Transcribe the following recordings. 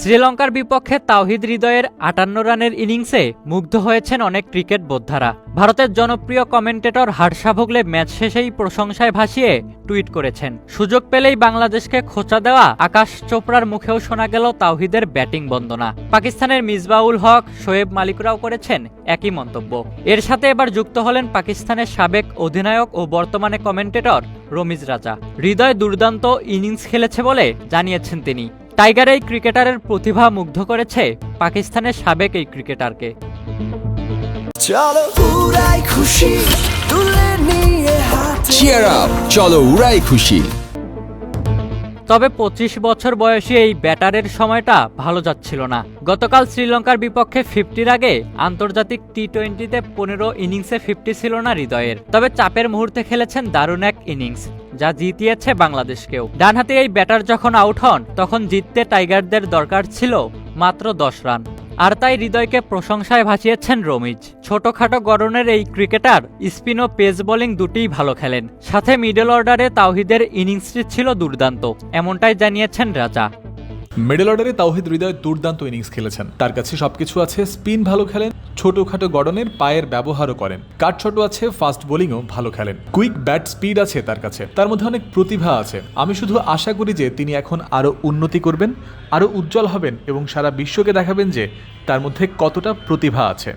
শ্রীলঙ্কার বিপক্ষে তাওহিদ হৃদয়ের আটান্ন রানের ইনিংসে মুগ্ধ হয়েছেন অনেক ক্রিকেট বোদ্ধারা। ভারতের জনপ্রিয় কমেন্টেটর হার্ষা ভোগলে ম্যাচ শেষেই প্রশংসায় ভাসিয়ে টুইট করেছেন। সুযোগ পেলেই বাংলাদেশকে খোঁচা দেওয়া আকাশ চোপড়ার মুখেও শোনা গেল তাওহিদের ব্যাটিং বন্দনা। পাকিস্তানের মিসবাউল হক শোয়েব মালিকরাও করেছেন একই মন্তব্য। এর সাথে এবার যুক্ত হলেন পাকিস্তানের সাবেক অধিনায়ক ও বর্তমানে কমেন্টেটর রমিজ রাজা। হৃদয় দুর্দান্ত ইনিংস খেলেছে বলে জানিয়েছেন তিনি। টাইগার এই ক্রিকেটারের প্রতিভা মুগ্ধ করেছে পাকিস্তানের সাবেক এই ক্রিকেটারকে। চলো উড়াই খুশি তুলে নিয়ে চিয়ার আপ চলো উড়াই খুশি। তবে পঁচিশ বছর বয়সী এই ব্যাটারের সময়টা ভালো যাচ্ছিল না। গতকাল শ্রীলঙ্কার বিপক্ষে ফিফটির আগে আন্তর্জাতিক টি টোয়েন্টিতে পনেরো ইনিংসে ফিফটি ছিল না হৃদয়ের। তবে চাপের মুহূর্তে খেলেছেন দারুণ এক ইনিংস। যা জিতিয়েছে বাংলাদেশকেও। ডানহাতে এই ব্যাটার যখন আউট হন, তখন জিততে টাইগারদের দরকার ছিল মাত্র দশ রান। আর তাই হৃদয়কে প্রশংসায় ভাসিয়েছেন রমিজ। ছোটখাটো গড়নের এই ক্রিকেটার স্পিন ও পেস বোলিং দুটিই ভালো খেলেন। সাথে মিডল অর্ডারে তাওহিদের ইনিংসটি ছিল দুর্দান্ত, এমনটাই জানিয়েছেন রাজা। মিডল অর্ডারে তাওহিদ হৃদয় দুর্দান্ত ইনিংস খেলেছেন। তার কাছে সবকিছু আছে, স্পিন ভালো খেলেন ছোটখাটো গড়নের পায়ের ব্যবহারও করেন। কাট ছোট আছে, ফাস্ট বোলিংও ভালো খেলেন। কুইক ব্যাট স্পিড আছে তার কাছে। তার মধ্যে অনেক প্রতিভা আছে। আমি শুধু আশা করি যে তিনি এখন আরও উন্নতি করবেন, আরও উজ্জ্বল হবেন এবং সারা বিশ্বকে দেখাবেন যে তার মধ্যে কতটা প্রতিভা আছে।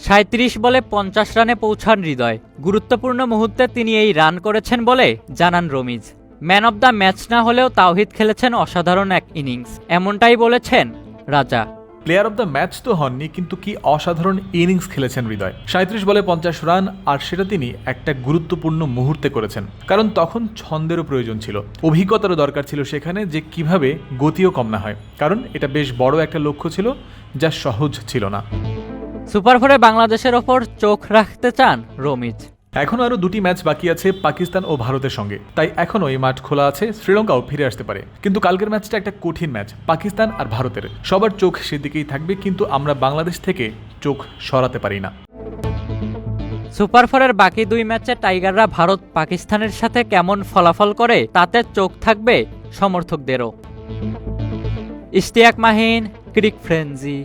সাঁত্রিশ বলে পঞ্চাশ রানে পৌঁছান হৃদয়। গুরুত্বপূর্ণ মুহূর্তে তিনি এই রান করেছেন বলে জানান Ramiz. Man of the match না হলেও তাওহিদ খেলেছেন অসাধারণ এক ইনিংস, এমনটাই বলেছেন রাজা। প্লেয়ার অব দ্য ম্যাচ তো হননি, কিন্তু কি অসাধারণ ইনিংস খেলেছেন হৃদয়। সাঁত্রিশ বলে পঞ্চাশ রান, আর সেটা তিনি একটা গুরুত্বপূর্ণ মুহূর্তে করেছেন। কারণ তখন ছন্দেরও প্রয়োজন ছিল। অভিজ্ঞতারও দরকার ছিল সেখানে যে কীভাবে গতিও কম না হয়। কারণ এটা বেশ বড় একটা লক্ষ্য ছিল, যা সহজ ছিল না। সুপার ফোরে বাংলাদেশের ওপর চোখ রাখতে চান রমিজ। এখনও আরও দুটি ম্যাচ বাকি আছে পাকিস্তান ও ভারতের সঙ্গে। তাই এখনও এই মাঠ খোলা আছে, শ্রীলঙ্কাও ফিরে আসতে পারে। কিন্তু কালকের ম্যাচটা একটা কঠিন ম্যাচ, পাকিস্তান আর ভারতের। সবার চোখ সেদিকেই থাকবে, কিন্তু আমরা বাংলাদেশ থেকে চোখ সরাতে পারি না। সুপার ফোরের বাকি দুই ম্যাচে টাইগাররা ভারত পাকিস্তানের সাথে কেমন ফলাফল করে, তাতে চোখ থাকবে সমর্থকদেরও। ইশতিয়াক মাহিন, ক্রিক ফ্রেঞ্জি